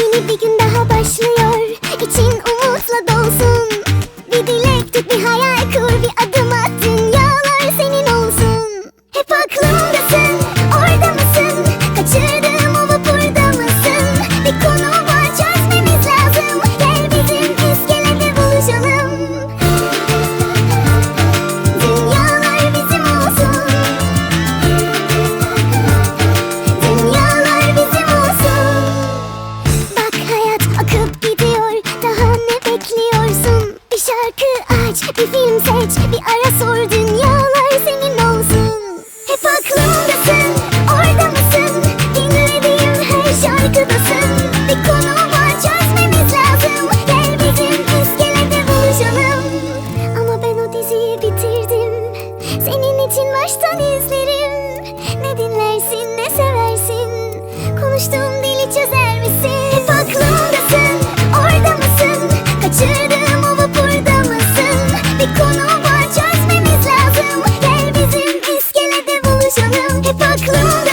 Yeni bir gün daha başlıyor. İçin umutla aç Bir film seç Bir ara sor Dünyalar senin olsun. Hep aklımdasın Orada mısın? Dinlediğim her şarkıdasın. Bir konu var çözmemiz lazım. Gel bizim iskelede buluşalım. Ama ben o diziyi bitirdim. Senin için baştan izlerim climb